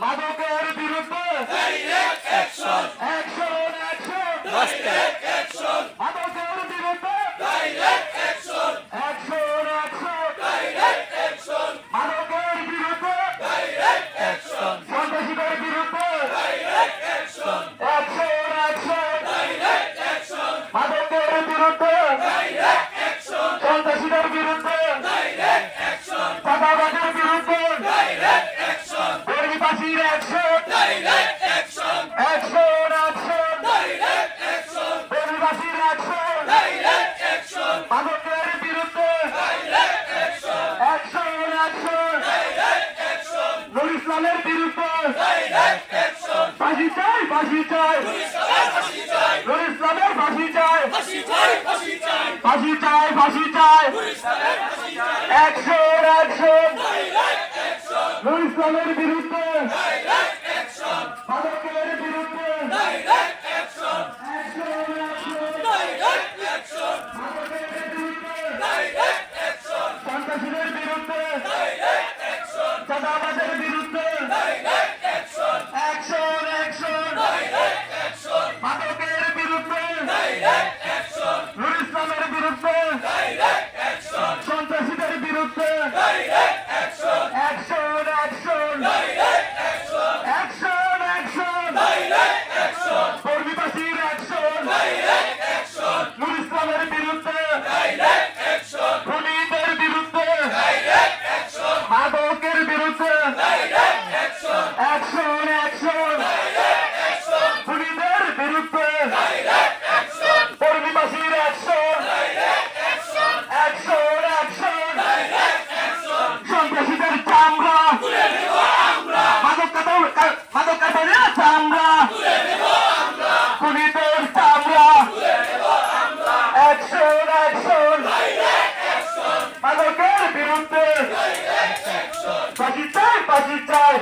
মাদকের ইসলামের বিরুদ্ধে। ফাঁসি চাই ফাঁসি চাই। নুর ইসলামের ফাঁসি চাই ফাঁসি চাই ফাঁসি চাই একশো একশো নুর ইসলামের বিরুদ্ধে। চামড়া। খুনিদের চামড়া। অ্যাকশন অ্যাকশন মাদকের বিরুদ্ধে। ফাঁসি চাই ফাঁসি চাই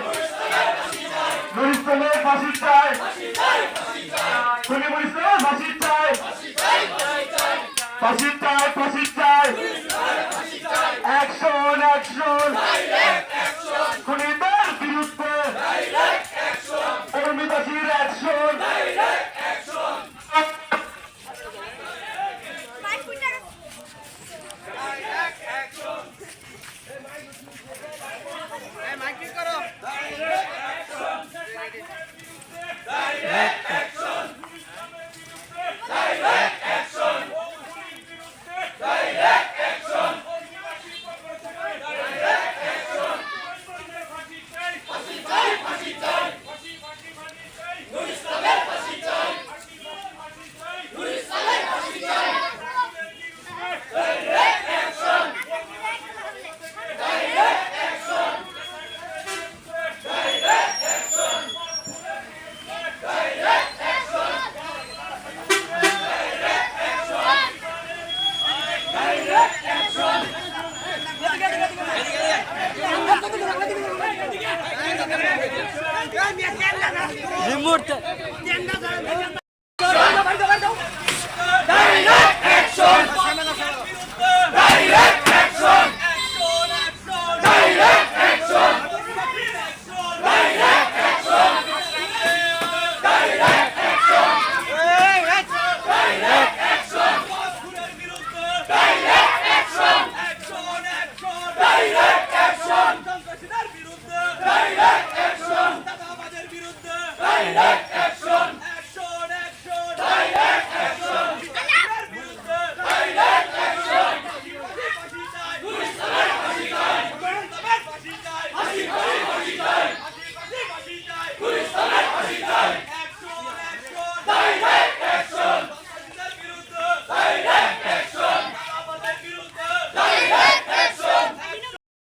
নুরিস্তলের ফাঁসি চাই খুনি মুরিস্তলের ফাঁসি চাই ফাঁসি চাই ফাঁসি চাই action action Back, back, back. Action Yikes.